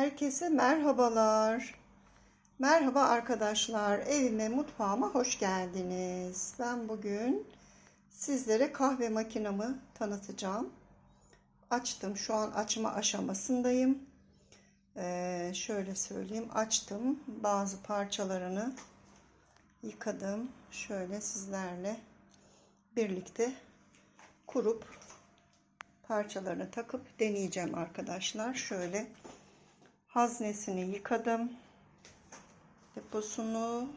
Herkese merhabalar. Merhaba arkadaşlar. Evime, mutfağıma hoş geldiniz. Ben bugün sizlere kahve makinamı tanıtacağım. Açtım. Şu an açma aşamasındayım. Ee, şöyle söyleyeyim. Açtım. Bazı parçalarını yıkadım. Şöyle sizlerle birlikte kurup parçalarını takıp deneyeceğim arkadaşlar. Şöyle haznesini yıkadım. Deposunu,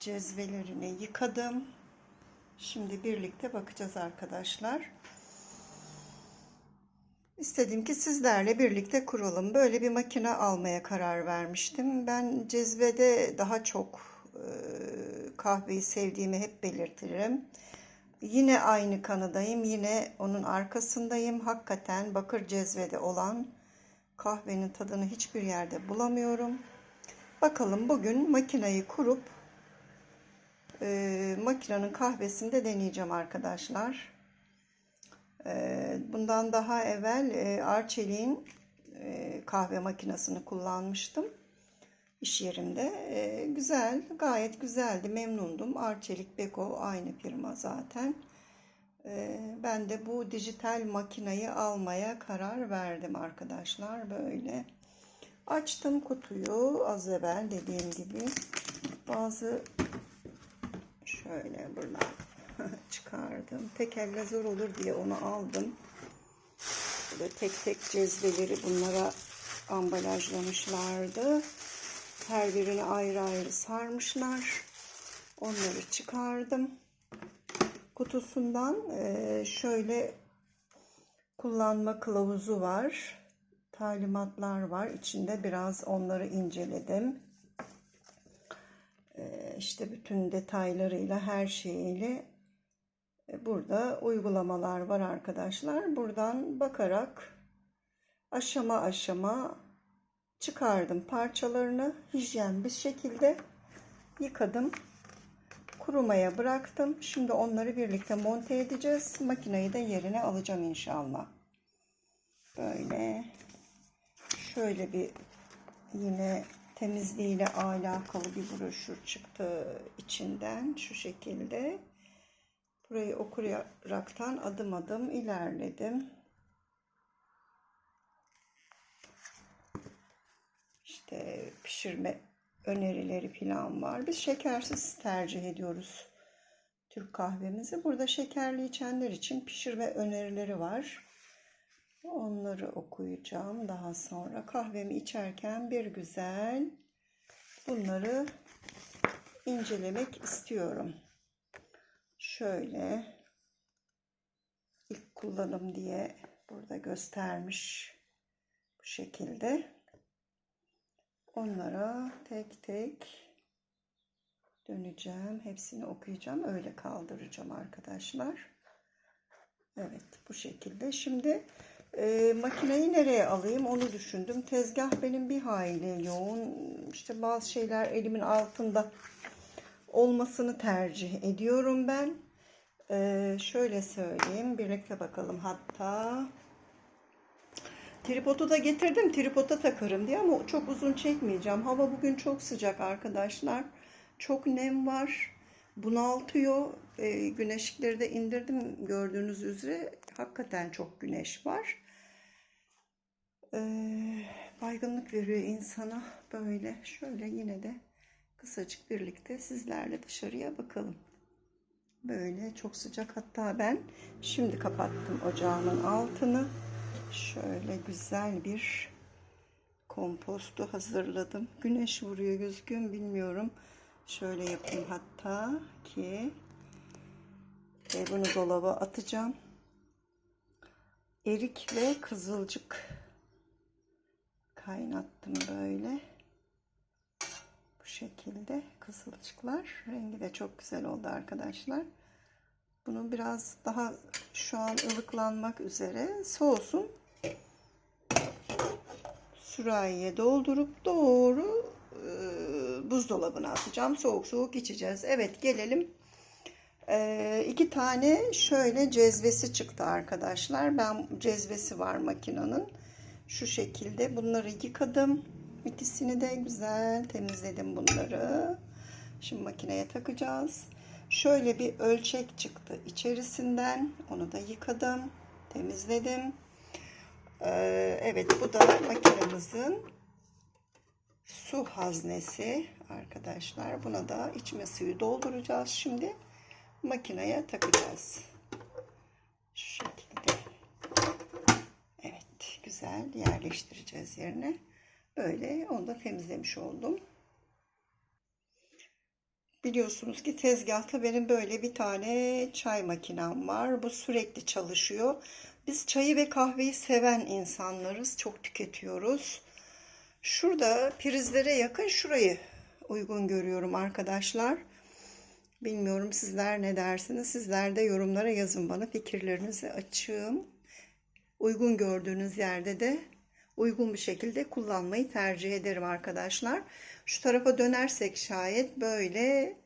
cezvelerini yıkadım. Şimdi birlikte bakacağız arkadaşlar. İstedim ki sizlerle birlikte kuralım. Böyle bir makine almaya karar vermiştim. Ben cezvede daha çok e, kahveyi sevdiğimi hep belirtirim. Yine aynı kanıdayım. Yine onun arkasındayım. Hakikaten bakır cezvede olan kahvenin tadını hiçbir yerde bulamıyorum. Bakalım bugün makineyi kurup e, makinenin kahvesini de deneyeceğim arkadaşlar. E, bundan daha evvel e, Arçelik'in e, kahve makinesini kullanmıştım. iş yerimde. E, güzel, gayet güzeldi, memnundum. Arçelik Beko aynı firma zaten. E, ben de bu dijital makinayı almaya karar verdim arkadaşlar. Böyle açtım kutuyu az evvel dediğim gibi. Bazı şöyle buradan çıkardım. Tek elle zor olur diye onu aldım. Böyle tek tek cezveleri bunlara ambalajlamışlardı. Her birini ayrı ayrı sarmışlar. Onları çıkardım. Kutusundan e, şöyle kullanma kılavuzu var. Talimatlar var. İçinde biraz onları inceledim. E, işte bütün detaylarıyla her şeyiyle e, burada uygulamalar var arkadaşlar. Buradan bakarak aşama aşama çıkardım parçalarını hijyen bir şekilde yıkadım kurumaya bıraktım. Şimdi onları birlikte monte edeceğiz. Makineyi de yerine alacağım inşallah. Böyle. Şöyle bir yine temizliğiyle alakalı bir broşür çıktı içinden. Şu şekilde. Burayı okuyaraktan adım adım ilerledim. İşte pişirme önerileri falan var. Biz şekersiz tercih ediyoruz Türk kahvemizi. Burada şekerli içenler için pişirme önerileri var. Onları okuyacağım daha sonra. Kahvemi içerken bir güzel bunları incelemek istiyorum. Şöyle ilk kullanım diye burada göstermiş bu şekilde. Onlara tek tek döneceğim. Hepsini okuyacağım. Öyle kaldıracağım arkadaşlar. Evet bu şekilde. Şimdi e, makineyi nereye alayım onu düşündüm. Tezgah benim bir hayli yoğun. İşte bazı şeyler elimin altında olmasını tercih ediyorum ben. E, şöyle söyleyeyim. Birlikte bakalım hatta. Tripodu da getirdim. Tripoda takarım diye ama çok uzun çekmeyeceğim. Hava bugün çok sıcak arkadaşlar. Çok nem var. Bunaltıyor. E, güneşlikleri de indirdim gördüğünüz üzere. Hakikaten çok güneş var. E, baygınlık veriyor insana. Böyle şöyle yine de kısacık birlikte sizlerle dışarıya bakalım. Böyle çok sıcak. Hatta ben şimdi kapattım ocağımın altını. Şöyle güzel bir kompostu hazırladım. Güneş vuruyor gözüküyor bilmiyorum. Şöyle yapayım hatta ki ve bunu dolaba atacağım. Erik ve kızılcık kaynattım böyle. Bu şekilde kızılcıklar. Rengi de çok güzel oldu arkadaşlar. Bunu biraz daha şu an ılıklanmak üzere soğusun. Sürahiye doldurup doğru e, buzdolabına atacağım. Soğuk soğuk içeceğiz. Evet gelelim. E, iki tane şöyle cezvesi çıktı arkadaşlar. Ben cezvesi var makinenin. Şu şekilde bunları yıkadım. İkisini de güzel temizledim bunları. Şimdi makineye takacağız. Şöyle bir ölçek çıktı içerisinden. Onu da yıkadım. Temizledim. Ee, evet bu da makinemizin su haznesi arkadaşlar. Buna da içme suyu dolduracağız şimdi. Makineye takacağız. Şu şekilde. Evet güzel yerleştireceğiz yerine. Böyle onu da temizlemiş oldum. Biliyorsunuz ki tezgahta benim böyle bir tane çay makinem var. Bu sürekli çalışıyor. Biz çayı ve kahveyi seven insanlarız. Çok tüketiyoruz. Şurada prizlere yakın şurayı uygun görüyorum arkadaşlar. Bilmiyorum sizler ne dersiniz? Sizler de yorumlara yazın bana fikirlerinizi açığım. Uygun gördüğünüz yerde de uygun bir şekilde kullanmayı tercih ederim arkadaşlar. Şu tarafa dönersek şayet böyle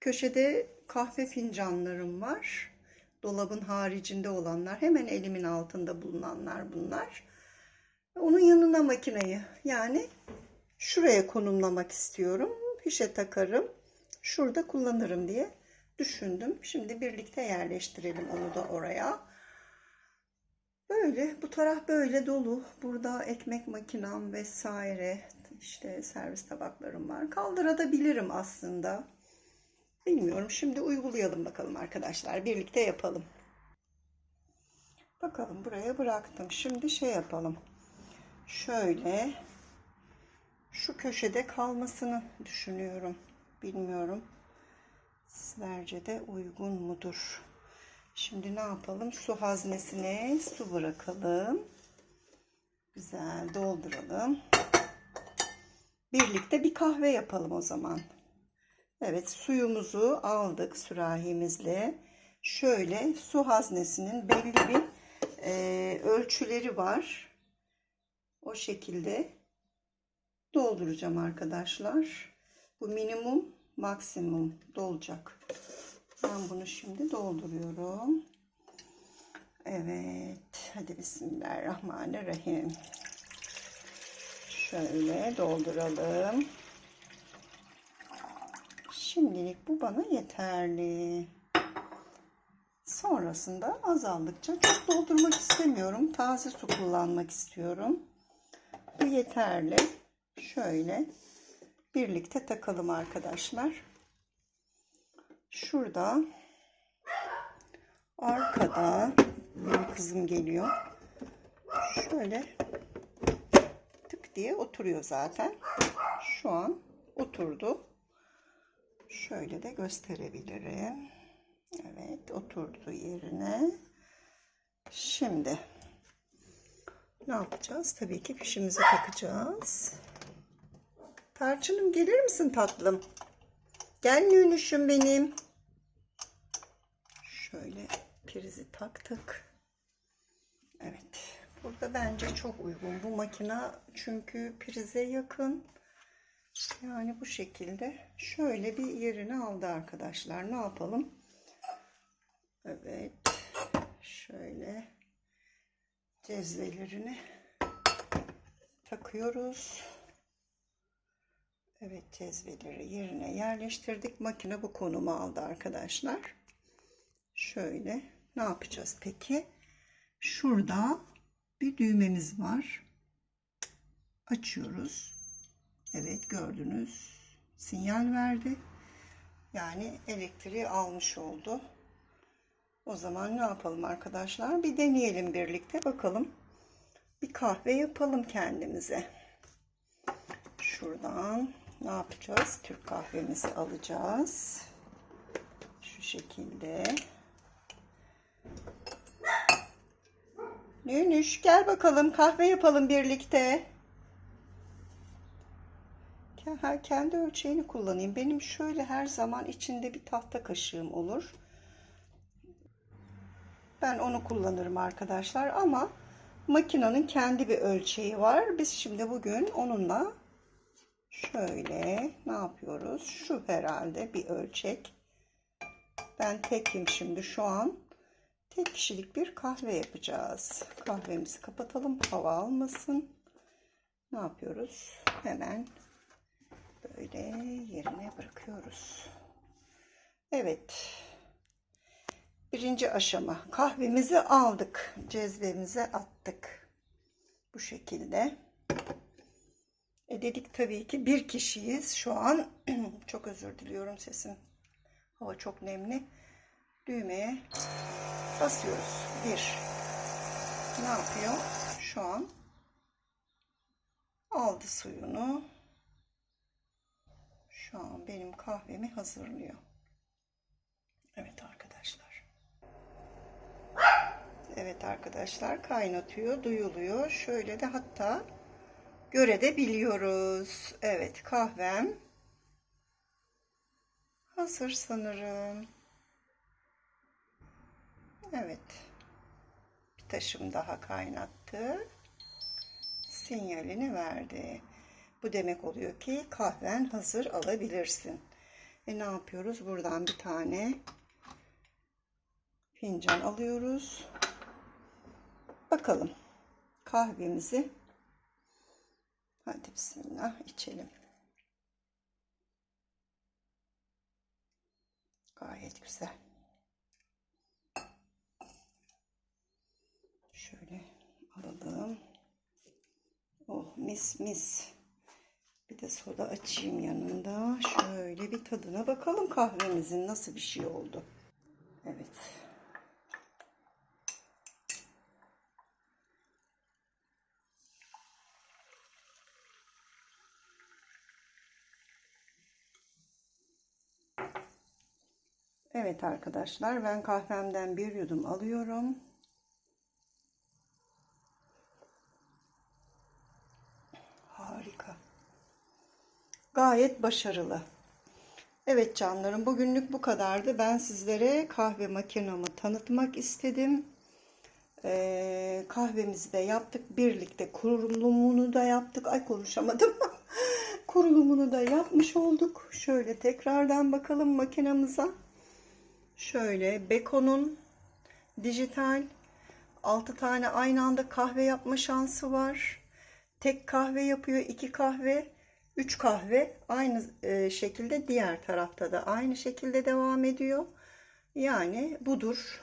köşede kahve fincanlarım var. Dolabın haricinde olanlar hemen elimin altında bulunanlar bunlar. Onun yanına makineyi yani şuraya konumlamak istiyorum. Fişe takarım. Şurada kullanırım diye düşündüm. Şimdi birlikte yerleştirelim onu da oraya. Böyle bu taraf böyle dolu. Burada ekmek makinem vesaire işte servis tabaklarım var. Kaldırabilirim aslında. Bilmiyorum. Şimdi uygulayalım bakalım arkadaşlar. Birlikte yapalım. Bakalım buraya bıraktım. Şimdi şey yapalım. Şöyle şu köşede kalmasını düşünüyorum. Bilmiyorum. Sizlerce de uygun mudur? Şimdi ne yapalım? Su haznesine su bırakalım. Güzel dolduralım. Birlikte bir kahve yapalım o zaman. Evet suyumuzu aldık sürahimizle. Şöyle su haznesinin belli bir e, ölçüleri var. O şekilde dolduracağım arkadaşlar. Bu minimum maksimum dolacak. Ben bunu şimdi dolduruyorum. Evet. Hadi Bismillahirrahmanirrahim. Şöyle dolduralım. Şimdilik bu bana yeterli. Sonrasında azaldıkça çok doldurmak istemiyorum. Taze su kullanmak istiyorum. Bu yeterli. Şöyle birlikte takalım arkadaşlar. Şurada arkada benim kızım geliyor. Şöyle tık diye oturuyor zaten. Şu an oturdu. Şöyle de gösterebilirim. Evet oturdu yerine. Şimdi ne yapacağız? Tabii ki fişimizi takacağız. Tarçınım gelir misin tatlım? Gel nünüşüm benim. Şöyle prizi taktık. Evet. Burada bence çok uygun. Bu makina çünkü prize yakın. Yani bu şekilde şöyle bir yerini aldı arkadaşlar. Ne yapalım? Evet. Şöyle cezvelerini takıyoruz. Evet cezveleri yerine yerleştirdik. Makine bu konumu aldı arkadaşlar. Şöyle ne yapacağız peki? Şurada bir düğmemiz var. Açıyoruz. Evet gördünüz. Sinyal verdi. Yani elektriği almış oldu. O zaman ne yapalım arkadaşlar? Bir deneyelim birlikte. Bakalım. Bir kahve yapalım kendimize. Şuradan ne yapacağız? Türk kahvemizi alacağız. Şu şekilde. Nünüş gel bakalım kahve yapalım birlikte. Kendi ölçeğini kullanayım. Benim şöyle her zaman içinde bir tahta kaşığım olur. Ben onu kullanırım arkadaşlar ama makinenin kendi bir ölçeği var. Biz şimdi bugün onunla şöyle ne yapıyoruz? Şu herhalde bir ölçek. Ben tekim şimdi şu an. Tek kişilik bir kahve yapacağız. Kahvemizi kapatalım. Hava almasın. Ne yapıyoruz? Hemen böyle yerine bırakıyoruz. Evet. Birinci aşama. Kahvemizi aldık. Cezvemize attık. Bu şekilde. Dedik tabii ki bir kişiyiz. Şu an çok özür diliyorum sesim. Hava çok nemli. Düğmeye basıyoruz. Bir. Ne yapıyor? Şu an aldı suyunu. Şu an benim kahvemi hazırlıyor. Evet arkadaşlar. Evet arkadaşlar kaynatıyor, duyuluyor. Şöyle de hatta görebiliyoruz. Evet kahvem hazır sanırım. Evet. Bir taşım daha kaynattı. Sinyalini verdi. Bu demek oluyor ki kahven hazır alabilirsin. E ne yapıyoruz? Buradan bir tane fincan alıyoruz. Bakalım kahvemizi hadi bismillah içelim. Gayet güzel. Şöyle alalım. Oh mis mis. Bir de soda açayım yanında. Şöyle bir tadına bakalım kahvemizin nasıl bir şey oldu. Evet. Evet arkadaşlar ben kahvemden bir yudum alıyorum. Harika. Gayet başarılı. Evet canlarım bugünlük bu kadardı. Ben sizlere kahve makinamı tanıtmak istedim. Ee, kahvemizi de yaptık. Birlikte kurulumunu da yaptık. Ay konuşamadım. kurulumunu da yapmış olduk. Şöyle tekrardan bakalım makinamıza. Şöyle Beko'nun dijital 6 tane aynı anda kahve yapma şansı var. Tek kahve yapıyor, iki kahve, üç kahve aynı e, şekilde diğer tarafta da aynı şekilde devam ediyor. Yani budur.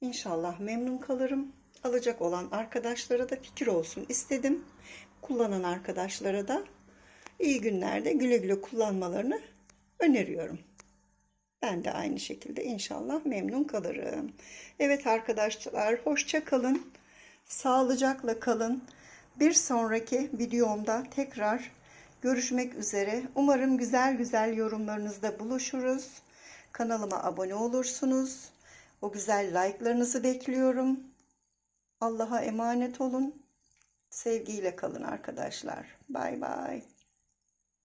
İnşallah memnun kalırım. Alacak olan arkadaşlara da fikir olsun istedim. Kullanan arkadaşlara da iyi günlerde güle güle kullanmalarını öneriyorum. Ben de aynı şekilde inşallah memnun kalırım. Evet arkadaşlar hoşça kalın. Sağlıcakla kalın. Bir sonraki videomda tekrar görüşmek üzere. Umarım güzel güzel yorumlarınızda buluşuruz. Kanalıma abone olursunuz. O güzel like'larınızı bekliyorum. Allah'a emanet olun. Sevgiyle kalın arkadaşlar. Bay bay.